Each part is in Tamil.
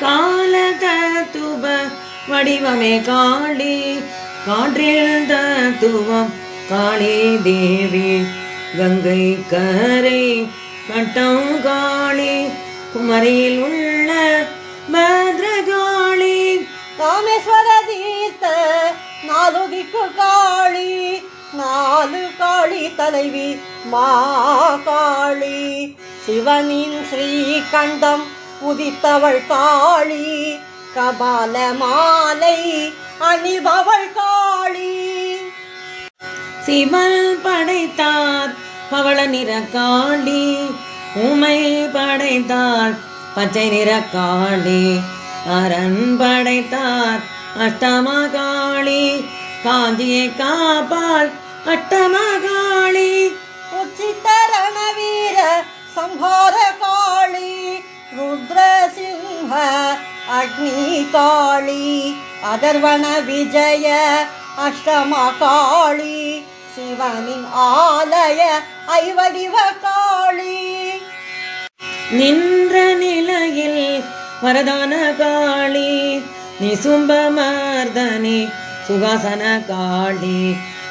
கால தத்துவ வடிவமே காளி காற்றில் தத்துவம் காளி தேவி. கங்கை கரை கட்டம் காளி குமரியில் உள்ள பத்ரகாளி. ராமேஸ்வர தீர்த்த நாலு திக்கு காளி நாலு காளி தலைவி மா காளி சிவனின் ஸ்ரீகண்டம் உதித்தவள் காளி கபால மாலை அணிபவள் காளி. சிவன் படைத்தார் பவள நிற காளி உமை படைத்தார் பச்சை நிற காளி. அரண் படைத்தார் அஷ்டம காளி காஞ்சியை காப்பாள் அட்டம காளி. உச்சித்தரண வீர சம்ஹார அக்னி காளி அதர்வன விஜய அஷ்டமா காளி சிவனின் ஆலய ஐவடிவ காளி. நின்ற நிலையில் வரதான காளி நிசும்ப மர்தனி சுகாசன காளி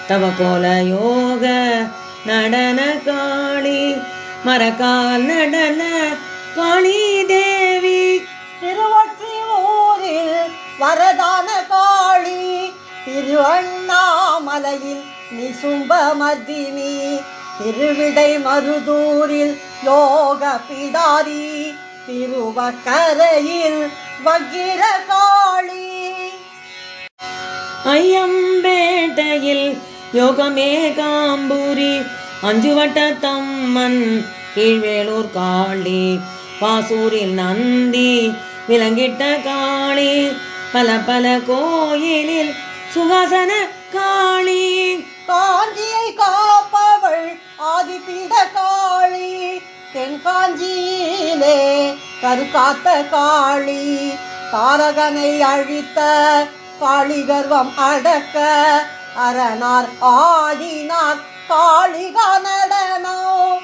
தவ கோல யோக நடன காளி மரக்கால் நடன காளி தே வரதான காளி திருவண்ணாமலையில் நிசும்ப மர்தினி திருவிடை மருதூரில் யோக பிடாரி திருவக்கரையில் வக்கிர காளி. ஐயம்பேட்டையில் யோகமே காம்பூரி அஞ்சுவட்ட தம்மன் கீழ்வேலூர் காளி பாசூரில் நந்தி விலங்கிட்ட காளி பல பல கோயிலில் சுகாசன காளி. காஞ்சியை காப்பவள் ஆதிபீட காளி. தென்காஞ்சியிலே கருக்காத்த காளி. தாரகனை அழித்த காளி கர்வம் அடக்க அரணார் ஆடினார். காளிகா நடனம்